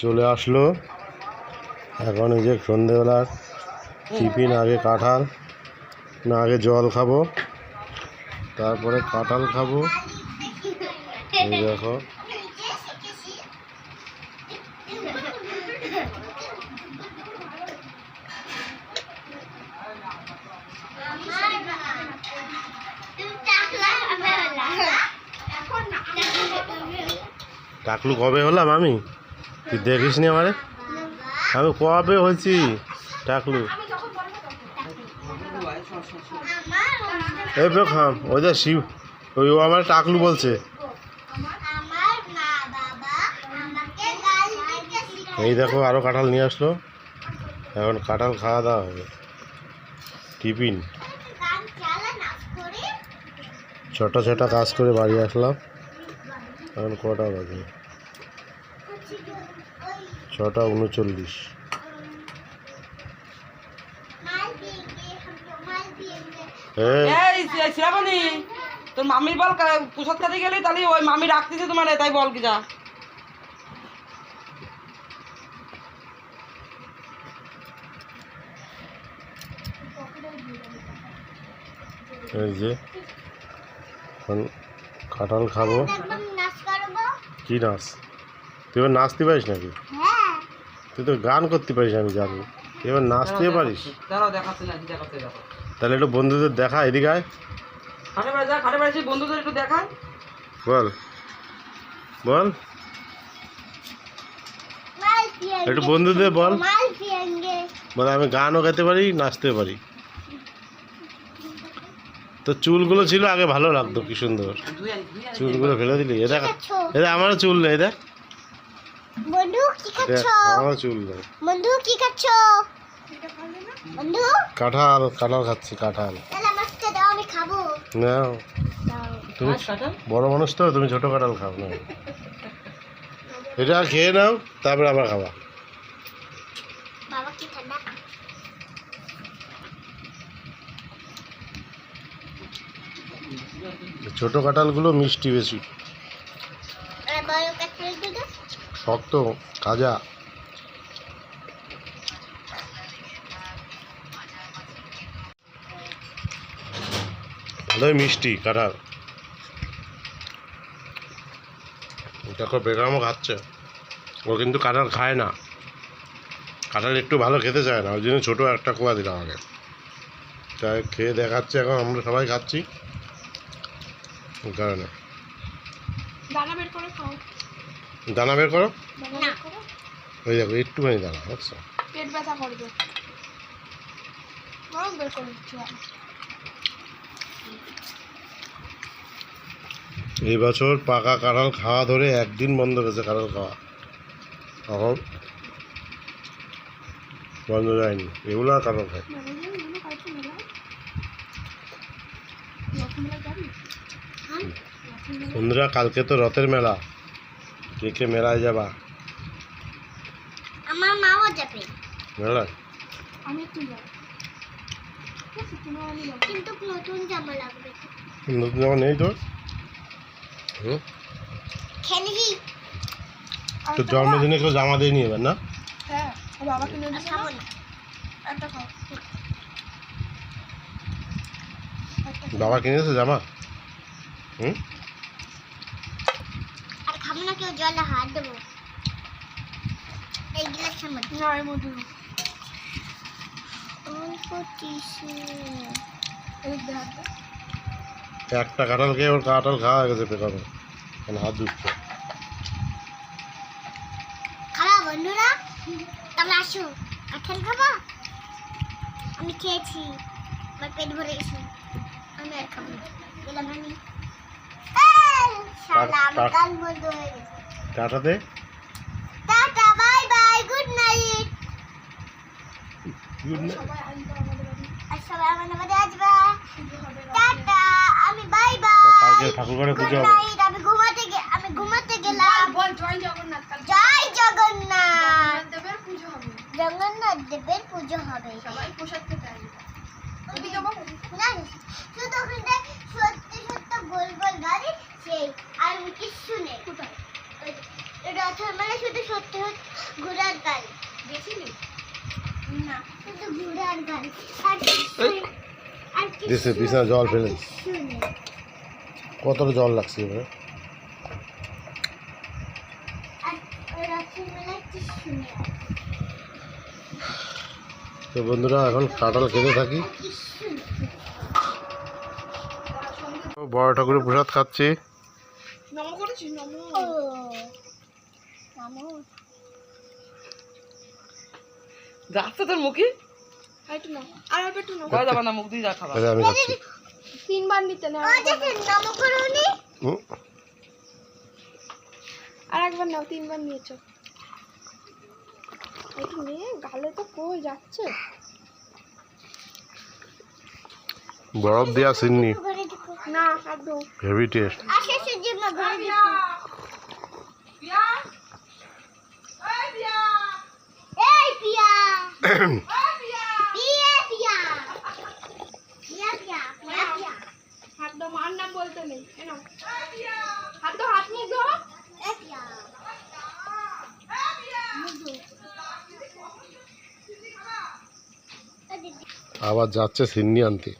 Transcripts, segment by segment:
চলে আসলো। এখন এই যে সন্ধেবেলার টিফিন আগে কাঁঠাল, না আগে জল খাব, তারপরে কাঁঠাল খাব। দেখো। টাকলু কবে হলাম আমি? তুই দেখিস নি আমারে? আমি কবে হয়েছি? টাকলু এই বেখাম ওই যে শিব, ওই ও আমার টাকলু বলছে। এই দেখো আরও কাঁঠাল নিয়ে আসলো। এখন কাঁঠাল খাওয়া দাওয়া হবে। টিফিন। ছোট ছোট কাজ করে বাড়ি আসলাম। এখন কটা বাজে? ছটা উনচল্লিশ। এই। এই শি- শিরামণি তোর মামির বল প্রসাদ খাতে গেলি তাহলে ওই মামি রাখতেছে তোমার তাই বল কি যা এই যে এখন কাঁঠাল খাব। কি নাচ? তুই এবার নাচতে পারিস নাকি? তুই তো গান করতে পারিস আমি জানি। তুই এবার নাচতে পারিস? দেখো। তাহলে একটু বন্ধুদের দেখা এদিকে আয়। বন্ধুদের একটু বল। বল। একটু বন্ধুদের বল। বল আমি গানও গাইতে পারি নাচতে পারি। তো চুলগুলো ছিল আগে ভালো লাগতো কি সুন্দর। চুলগুলো ফেলে দিলি। এটা এটা আমারও চুল নেই দেখ। বন্ধু কি দেখ, খাচ্ছ? আমারও চুল নেই বন্ধু কি খাচ্ছ? বন্ধু? কাঁঠাল কাঁঠাল খাচ্ছি কাঁঠাল। তাহলে আমার দাও আমি খাব। নাও। তুমি বড় মানুষ তো তুমি ছোট কাঁঠাল খাও না এটা খেয়ে নাও তারপরে আবার খাবা। বাবা কি ঠান্ডা? ছোট কাঁঠালগুলো মিষ্টি বেশি আর বড় কাঠের দুটো শক্ত কাজা ভালোই মিষ্টি কাঁঠাল। দেখো বেগমও খাচ্ছে। ও কিন্তু কাঁঠাল খায় না। কাঁঠাল একটু ভালো খেতে চায় না। ওই জন্য ছোটো একটা কোয়া দিলাম আগে। তাই খেয়ে দেখাচ্ছে এখন, আমরা সবাই খাচ্ছি। কারণে। দানা বের করে খাও। দানা বের করো। হয়ে যাবে একটুখানি দানা বুঝছ পেট ব্যথা করবে। বের করে এই বছর পাকা কাঁঠাল খাওয়া ধরে একদিন বন্ধ গেছে কাঁঠাল খাওয়া। এখন বন্ধ যায়নি এগুলো আর কাঁঠাল খায়। বন্ধুরা কালকে তো রথের মেলা। কে কে মেলায় যাবা? আমার মাও যাবে। মেলায়? আমি যাব। কিন্তু নতুন জামা লাগবে। নতুন জামা নেই তোর? হুম? খেলবি? তোর জন্মদিনে কেউ জামা দিয়ে নিয়ে এবার না? হ্যাঁ বাবা কিনে খাব না। একটা খাও। বাবা কিনেছে জামা। হুম আর খাব কেউ হাত দেবো এই গ্লাসের মধ্যে একটা কাঁঠাল খেয়ে ওর কাঁঠাল খাওয়া হয়ে গেছে পেকানো এখন হাত ধুচ্ছে খাবা বন্ধুরা তোমরা আসো কাঁঠাল খাবা আমি খেয়েছি আমার পেট ভরে গেছে আমি আর খাব না গেলাম আমি শালা আমার বন্ধ হয়ে গেছে কাঁটাতে tata bye bye good night. Good আর সবাই আমাদের বাড়ি। আসবে টাটা আমি বাই বাই। কালকে ঠাকুর ঘরে পুজো হবে। আমি ঘুমাতে গে আমি ঘুমাতে গেলাম। জয় জগন্নাথ জয় জগন্নাথ। দেবের পুজো হবে। জগন্নাথ দেবের পুজো হবে। সবাই প্রসাদ খেতে আসবে। না শুধু ওখানটায় সত্যি সত্য গোল গোল গাড়ি সেই আর কিছু নেই। রথের মেলা শুধু সত্যি ঘোড়ার গাড়ি। গেছিলি? না শুধু ঘোড়ার গাড়ি। আর এই। আর কি দিছে জল ফেলে কতটা জল লাগছে এবারে? শুনে তো বন্ধুরা এখন কাঁঠাল খেতে থাকি। বড় ঠাকুরের প্রসাদ খাচ্ছি। মামু যাচ্ছে তোর মুখে? আর অল্প একটু নাও ভয় যাবে না মুখ দিয়ে যা খাবার? আমি খাচ্ছি তিনবার নিতে না ও দেখেন নমকরণী আর একবার নাও তিনবার নিয়েছো। একটু নিয়ে গালে তো কই যাচ্ছে? বরফ সিন্নি। দেখো না একদম হেভি টেস্ট আসে সুজি মা ঘরে দেখো এই পিয়া। পিয়া পিয়া। পিয়া পিয়া পিয়া পিয়া। হাত দাও মার নাম বলতে নেই। এ হাত দাও হাত মুখ দাও এই পিয়া। আবার যাচ্ছে সিন্নি আনতে।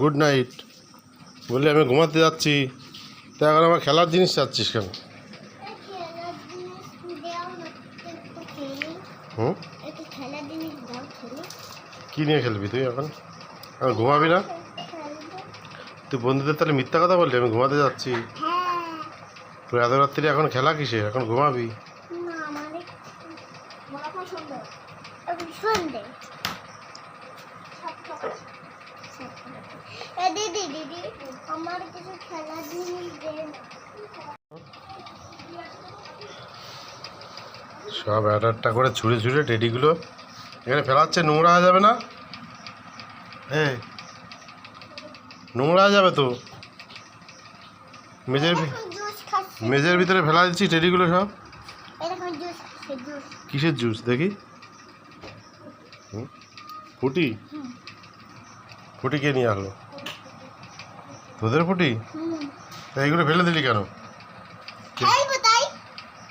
Good night. বললি আমি ঘুমাতে যাচ্ছি। তা এখন আমার খেলার জিনিস চাচ্ছিস কেন? হুম? কী নিয়ে খেলবি তুই এখন? আমি ঘুমাবি না? তুই বন্ধুদের তাহলে মিথ্যা কথা বললি আমি ঘুমাতে যাচ্ছি। হ্যাঁ। তুই এত রাত্রি এখন খেলা কিসে এখন ঘুমাবি না আমার বলা পছন্দ সন্ধে এ দিদি দিদি আমার কিছু খেলার জিনিস দে না সব একটা একটা করে ছুঁড়ে ছুঁড়ে টেডিগুলো। এখানে ফেলাচ্ছে নোংরা হয়ে যাবে না? হ্যাঁ নোংরা হয়ে যাবে তো? মেজের মেজের ভিতরে ফেলা দিচ্ছি টেডিগুলো সব। কিসের জুস দেখি? ফুটি? ফুটি কে নিয়ে আসলো? তোদের ফুটি তা এইগুলো ফেলে দিলি কেন?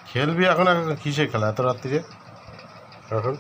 খেলবি এখন এখন কিসে খেলা? এত রাত্রিরে? এখন?